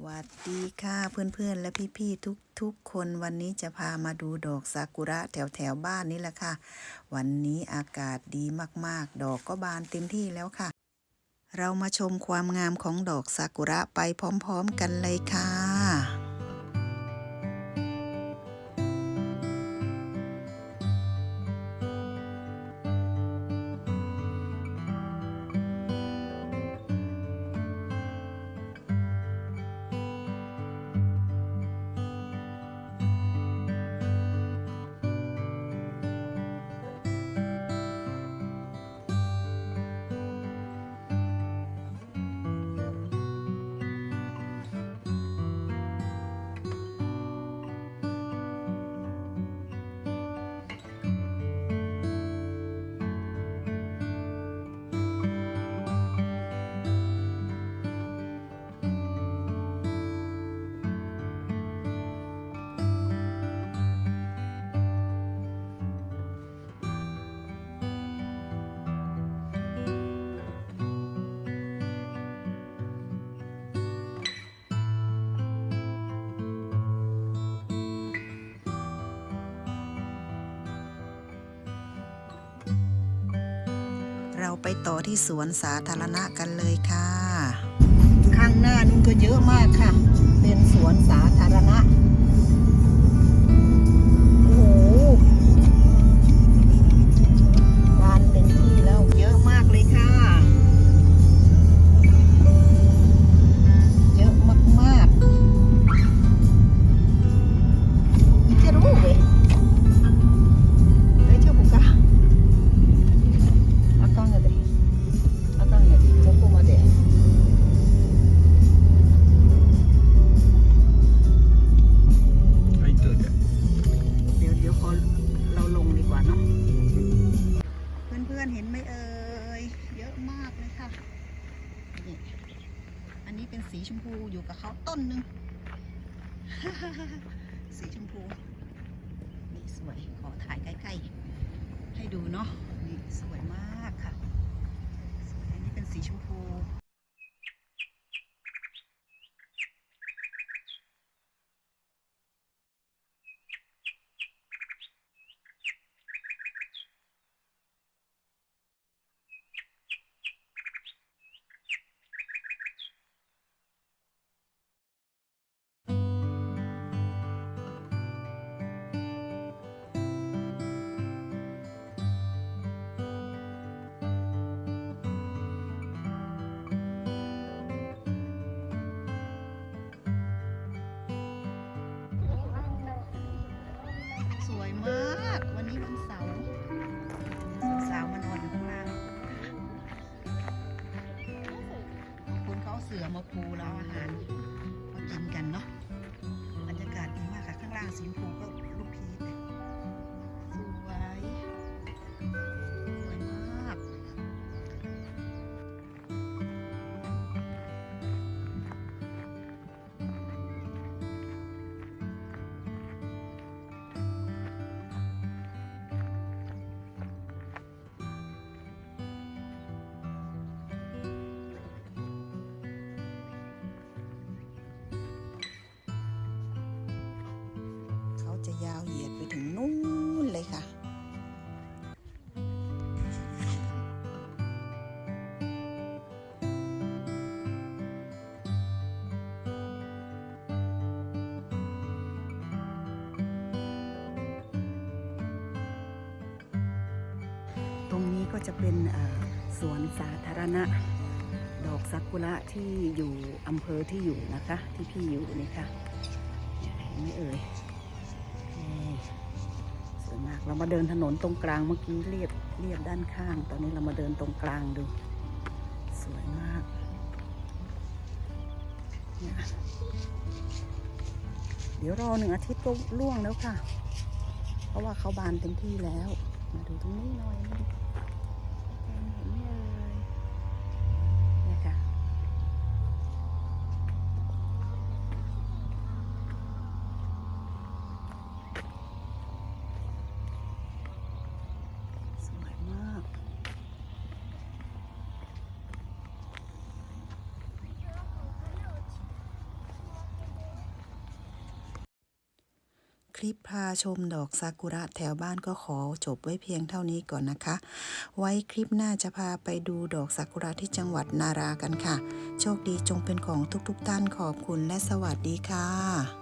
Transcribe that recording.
หวัสดีค่ะเพื่อนๆ และพี่ ๆ ทุกทุกคนวันนี้จะพามาดูดอกซากุระแถวๆบ้านนี่แหละค่ะ วันนี้อากาศดีมากๆ ดอกก็บานเต็มที่แล้วค่ะ เรามาชมความงามของดอกซากุระไปพร้อม ๆ กันเลยค่ะ เราไปต่อที่สวนสาธารณะกันเลยค่ะ เป็นสีชมพูอยู่กับเขาต้นหนึ่งสีชมพู นี่สวย ขอถ่ายใกล้ๆ ให้ดูเนาะ นี่สวยมากค่ะสวยอันนี้เป็นสีชมพู มาปูแล้วอาอาหารมากินกันเนาะบรรยากาศดีมากค่ะข้างล่างสีชมพูก็ ยาวเหยียดไปถึงนู่นเลยค่ะตรงนี้ก็จะเป็นสวนสาธารณะ ดอกซากุระที่อยู่อำเภอที่อยู่นะคะ ที่พี่อยู่นี่ค่ะเห็นไหม่เอ่ย เรามาเดินถนนตรงกลางเมื่อกี้เรียบเรียบด้านข้าง ตอนนี้เรามาเดินตรงกลางดู สวยมากเนี่ยเดี๋ยวรอหนึ่งอาทิตย์ก็ล่วงแล้วค่ะ เพราะว่าเขาบานเต็มที่แล้ว มาดูตรงนี้หน่อยมาดูเห็นไหมเอ่ยเนี่ยค่ะ สวยมาก น ลิปพาชมดอกซากุระแถวบ้านก็ขอจบไว้เพียงเท่านี้ก่อนนะคะ ไว้คลิปหน้าจะพาไปดูดอกซากุระที่จังหวัดนารากันค่ะ โชคดีจงเป็นของทุกๆท่านขอบคุณและสวัสดีค่ะ